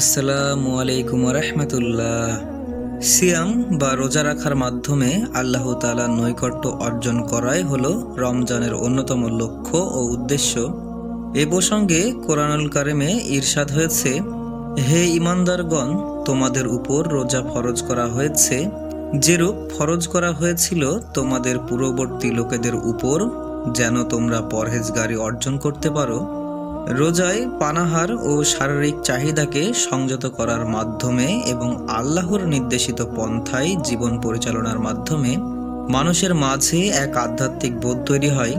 আসসালামু আলাইকুম রহমতুল্লাহ সিয়াম বা রোজা রাখার মাধ্যমে আল্লাহ তাআলার নৈকট্য অর্জন করাই হলো রমজানের অন্যতম লক্ষ্য ও উদ্দেশ্য। এ প্রসঙ্গে কোরআনুল কারেমে ঈর্ষাদ হয়েছে, হে ইমানদারগণ তোমাদের উপর রোজা ফরজ করা হয়েছে। যেরূপ ফরজ করা হয়েছিল, তোমাদের পূর্ববর্তী লোকেদের উপর, যেন তোমরা পরহেজগারি অর্জন করতে পারো। রোজায় পানাহার ও শারীরিক চাহিদাকে সংযত করার মাধ্যমে এবং আল্লাহর নির্দেশিত পন্থায় জীবন পরিচালনার মাধ্যমে মানুষের মাঝে এক আধ্যাত্মিক বোধ তৈরি হয়।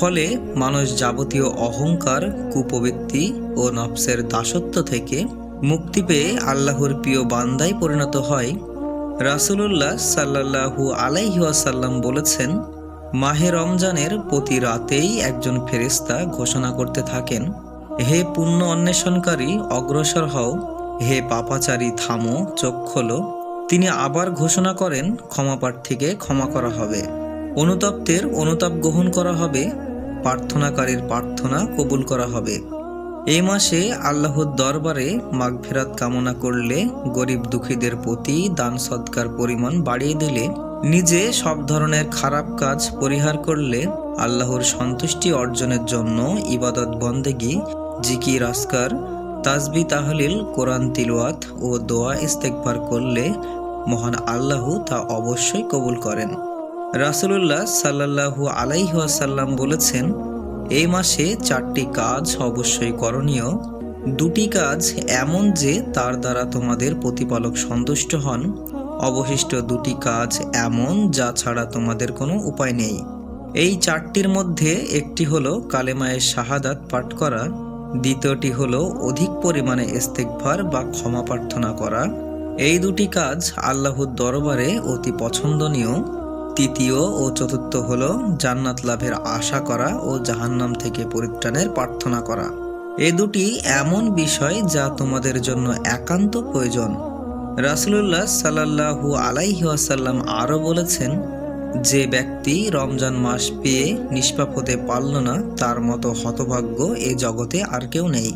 ফলে মানুষ যাবতীয় অহংকার, কুপবৃত্তি ও নফসের দাসত্ব থেকে মুক্তি পেয়ে আল্লাহর প্রিয় বান্দায় পরিণত হয়। রাসূলুল্লাহ সাল্লাল্লাহু আলাইহি ওয়াসাল্লাম বলেছেন মাহে রমজানের প্রতি রাতেই একজন ফেরেশতা ঘোষণা করতে থাকেন, হে পুণ্য অন্বেষণকারী, অগ্রসর হও। হে পাপাচারী, থামো, চোখ খোলো। তিনি আবার ঘোষণা করেন ক্ষমাপ্রার্থীকে ক্ষমা করা হবে। অনুতপ্তের অনুতাপ গ্রহণ করা হবে। প্রার্থনাকারীর প্রার্থনা কবুল করা হবে। এই মাসে আল্লাহর দরবারে মাগফিরাত কামনা করলে গরিব দুঃখীদের প্রতি দান সৎকার পরিমাণ বাড়িয়ে দিলে নিজে সব ধরনের খারাপ কাজ পরিহার করলে আল্লাহর সন্তুষ্টি অর্জনের জন্য ইবাদত বন্দেগি জিকি রাস্কার তাজবি তাহলিল, কোরআন, তিলওয়াত ও দোয়া ইস্তেকবার করলে মহান আল্লাহ তা অবশ্যই কবুল করেন। রাসূলুল্লাহ সাল্লাল্লাহু আলাইহি ওয়াসাল্লাম বলেছেন এই মাসে চারটি কাজ অবশ্যই করণীয়। দুটি কাজ এমন যে তার দ্বারা তোমাদের প্রতিপালক সন্তুষ্ট হন অবশিষ্ট দুটি কাজ এমন যা ছাড়া তোমাদের কোনো উপায় নেই। এই চারটির মধ্যে একটি হলো কালেমায়ের শাহাদাত পাঠ করা, দ্বিতীয়টি হলো অধিক পরিমাণে ইস্তেকভার বা ক্ষমা প্রার্থনা করা। এই দুটি কাজ আল্লাহর দরবারে অতি পছন্দনীয়। তৃতীয় ও চতুর্থ হলো জান্নাত লাভের আশা করা ও জাহান্নাম থেকে পরিত্রাণের প্রার্থনা করা। এ দুটি এমন বিষয় যা তোমাদের জন্য একান্ত প্রয়োজন। রাসূলুল্লাহ সাল্লাল্লাহু আলাইহি ওয়াসাল্লাম আরও বলেছেন, যে ব্যক্তি রমজান মাস পেয়ে নিষ্পাপ হতে পারল না, তার মতো হতভাগ্য এ জগতে আর কেউ নেই।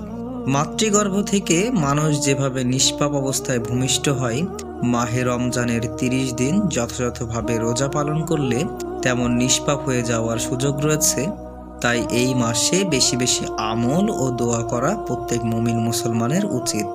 মাতৃগর্ভ থেকে মানুষ যেভাবে নিষ্পাপ অবস্থায় ভূমিষ্ঠ হয়, মাহে রমজানের তিরিশ দিন যথাযথভাবে রোজা পালন করলে তেমন নিষ্পাপ হয়ে যাওয়ার সুযোগ রয়েছে। তাই এই মাসে বেশি বেশি আমল ও দোয়া করা প্রত্যেক মুমিন মুসলমানের উচিত।